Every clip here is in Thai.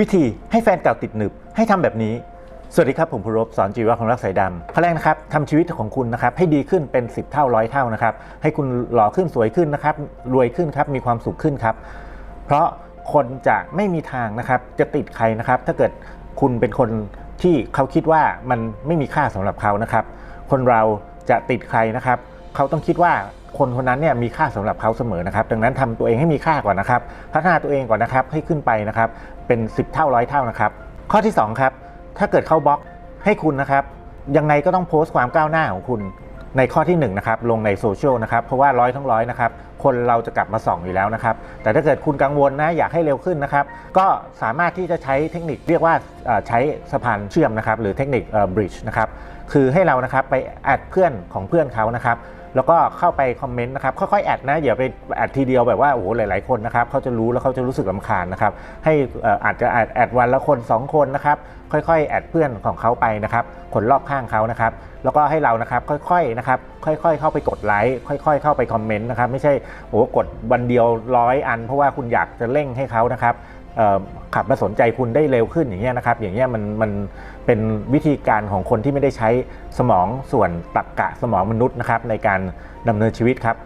วิธีให้แฟนเก่าติดหนึบให้ทำแบบนี้ สวัสดีครับผมภูรบสอนจีวะของรักสายดำข้อแรกนะครับทำชีวิตของคุณนะครับให้ดีขึ้นเป็น10เท่าร้อยเท่านะครับให้คุณหล่อขึ้นสวยขึ้นนะครับรวยขึ้นครับมีความสุขขึ้นครับ เพราะคนจะไม่มีทางนะครับจะติดใครนะครับ ถ้าเกิดคุณเป็นคนที่เขาคิดว่ามันไม่มีค่าสำหรับเขานะครับ คนเราจะติดใครนะครับ เขาต้องคิดว่า คนคนนั้นเนี่ยมีค่าสำหรับเขาเสมอนะครับ ดังนั้นทำตัวเองให้มีค่าก่อนนะครับ พัฒนาตัวเองก่อนนะครับให้ขึ้นไปนะครับ เป็น 10 เท่าร้อยเท่านะครับ ข้อที่ 2 ครับ ถ้าเกิดเข้าบล็อกให้คุณนะครับ ยังไงก็ต้องโพสต์ความก้าวหน้าของคุณในข้อที่1นะครับลงในโซเชียลนะครับเพราะว่าร้อยทั้งร้อยนะครับคนเราจะกลับมาส่องอยู่แล้วนะครับ แต่ถ้าเกิดคุณกังวลนะอยากให้เร็วขึ้นนะครับ ก็สามารถที่จะใช้เทคนิคเรียกว่าใช้สะพานเชื่อมนะครับ หรือเทคนิคบริดจ์นะครับคือให้เรานะครับไปแอดเพื่อนของเพื่อนเขานะครับแล้วก็เข้าไปคอมเมนต์นะครับ ค่อยๆแอดนะอย่าไปแอดทีเดียวแบบว่าโอ้โหหลายๆคนนะครับเขาจะรู้แล้วเขาจะรู้สึกลำคาญนะครับ ให้อ่าจจะแอดแอดวันละคน 2 คนนะครับ ค่อยๆ แอดเพื่อนของเขาไปนะครับคนรอบข้างเขานะครับ แล้วก็ให้เรานะครับค่อยๆนะครับค่อยๆ เข้าไปกดไลค์ค่อย ๆ เข้าไปคอมเมนต์นะครับ ไม่ใช่โอ้โหกดวันเดียวร้อยอัน เพราะว่าคุณอยากจะเร่งให้เขานะครับ ขับมาสนใจคุณได้เร็วขึ้นอย่างเงี้ยนะครับ อย่างเงี้ยมันมันเป็นวิธีการของคนที่ไม่ได้ใช้สมองส่วนตรรกะสมองมนุษย์นะครับในการดำเนินชีวิตครับ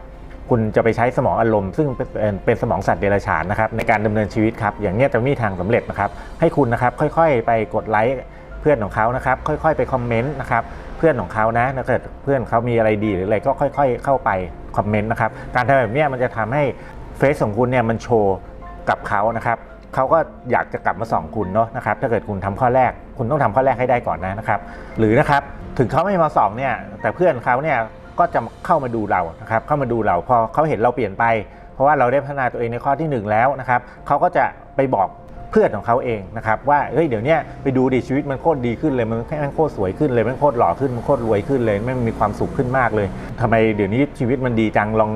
คุณจะไปใช้สมองอารมณ์ ซึ่งเป็นเป็นสมองสัตว์เดรัจฉานนะครับในการดำเนินชีวิตครับ อย่างเนี้ยจะมีทางสำเร็จนะครับ ให้คุณนะครับค่อยๆ ไปกดไลค์เพื่อนของเขานะครับ ค่อยๆ ไปคอมเมนต์นะครับเพื่อนของเขานะถ้าเกิดเพื่อนเขามีอะไรดีหรืออะไรก็ค่อย ๆ เข้าไปคอมเมนต์นะครับการทำแบบเนี้ยมันจะทำให้เฟซของคุณเนี่ยมันโชว์กับเขานะครับ เขาก็อยากจะกลับมาส่องคุณเนาะนะครับถ้าเกิดคุณทำข้อแรก คุณต้องทำข้อแรกให้ได้ก่อนนะนะครับ หรือนะครับถึงเขาไม่มาส่องเนี่ยแต่เพื่อนเขาเนี่ยก็จะเข้ามาดูเรานะครับเข้ามาดูเราพอเขาเห็นเราเปลี่ยนไป เพราะว่าเราได้พัฒนาตัวเองในข้อทีหนึ่1 แล้วนะครับเขาก็จะไปบอกเพื่อนของเขาเองนะครับว่าเฮ้ยเดี๋ยวนี้ไปดูดิชีวิตมันโคตรดีขึ้นเลยมันแม่โคตรสวยขึ้นเลยมันโคตรหล่อขึ้นมันโคตรรวยขึ้นเลยม่งมีความสุขขึ้นมากเลยทำไมเดี๋ยวนี้ชีวิตมันดีจังลอง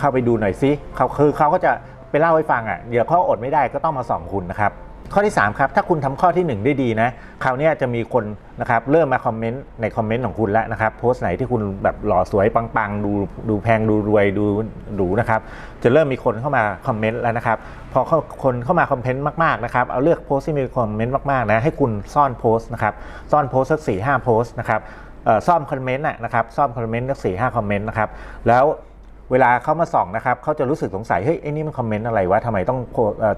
เข้าไปดูหน่อยสิเขาคือเขาก็จะ ไปเล่าให้ฟังอะเดี๋ยวเขาอดไม่ได้ก็ต้องมาส่องคุณนะครับข้อที่ 3 ครับ ถ้าคุณทำข้อทีหนึ่1 ได้ดีนะคราวนี้จะมีคนนะครับเริ่มมาคอมเมนต์ในคอมเมนต์ของคุณแล้วนะครับโพสต์ไหนที่คุณแบบหล่อสวยปังๆ ดูดูแพงดูรวยดูหรูนะครับจะเริ่มมีคนเข้ามาคอมเมนต์แล้วนะครับพอคนเข้ามาคอมเมนต์มากๆนะครับเอาเลือกโพสต์ที่มีคอมเมนต์มากๆนะให้คุณซ่อนโพสต์นะครับซ่อนโพสต์สักสี่ห้าโพสต์นะครับซ่อมคอมเมนต์นะครับซ่อมคอมเมนต์สักสี่ห้าคอมเมนต์นะครับแล้ว เวลาเขามาส่องนะครับเขาจะรู้สึกสงสัยเฮ้ยไอ้นี่มันคอมเมนต์อะไรวะทำไมต้อง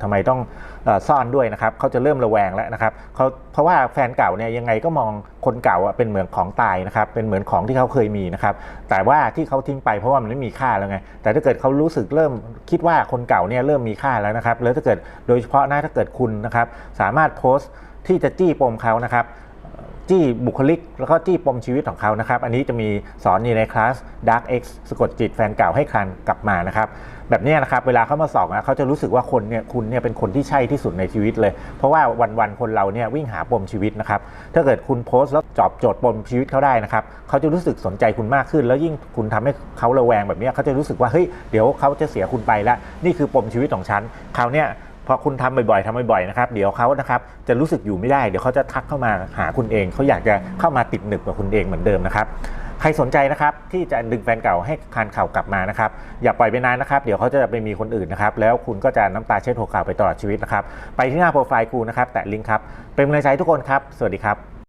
ทำไมต้องอซ่อนด้วยนะครับเขาจะเริ่มระแวงแล้วนะครับเขาเพราะว่าแฟนเก่าเนี่ยยังไงก็มองคนเก่าเป็นเหมือนของตายนะครับเป็นเหมือนของที่เขาเคยมีนะครับแต่ว่าที่เขาทิ้งไปเพราะว่ามันไม่มีค่าแล้วไงแต่ถ้าเกิดเขารู้สึกเริ่มคิดว่าคนเก่าเนี่ยเริ่มมีค่าแล้วนะครับแล้วถ้าเกิดโดยเฉพาะนะถ้าเกิดคุณนะครับสามารถโพสต์ที่จะจี้ปมเขานะครับ จี้บุคลิก แล้วก็จี้ปมชีวิตของเขานะครับ อันนี้จะมีสอนอยู่ในคลาส Dark X สะกดจิตแฟนเก่าให้คลานกลับมานะครับ แบบนี้นะครับเวลาเขามาสอบนะเขาจะรู้สึกว่าคนเนี่ยคุณเนี่ยเป็นคนที่ใช่ที่สุดในชีวิตเลย เพราะว่าวันๆคนเราเนี่ยวิ่งหาปมชีวิตนะครับถ้าเกิดคุณโพสต์แล้วจอบโจทย์ปมชีวิตเขาได้นะครับเขาจะรู้สึกสนใจคุณมากขึ้น แล้วยิ่งคุณทำให้เขาระแวงแบบนี้เขาจะรู้สึกว่าเฮ้ยเดี๋ยวเขาจะเสียคุณไปละนี่คือปมชีวิตของฉันคราวเนี้ย พอคุณทำบ่อยๆทำบ่อยๆนะครับเดี๋ยวเขานะครับจะรู้สึกอยู่ไม่ได้เดี๋ยวเขาจะทักเข้ามาหาคุณเองเขาอยากจะเข้ามาติดหนึบกับคุณเองเหมือนเดิมนะครับใครสนใจนะครับที่จะดึงแฟนเก่าให้คานเข่ากลับมานะครับอย่าปล่อยไปนานนะครับเดี๋ยวเขาจะไปมีคนอื่นนะครับแล้วคุณก็จะน้ำตาเช็ดหัวข่าวไปตลอดชีวิตนะครับไปที่หน้าโปรไฟล์กูนะครับแตะลิงก์ครับเป็นกำลังใจทุกคนครับ สวัสดีครับ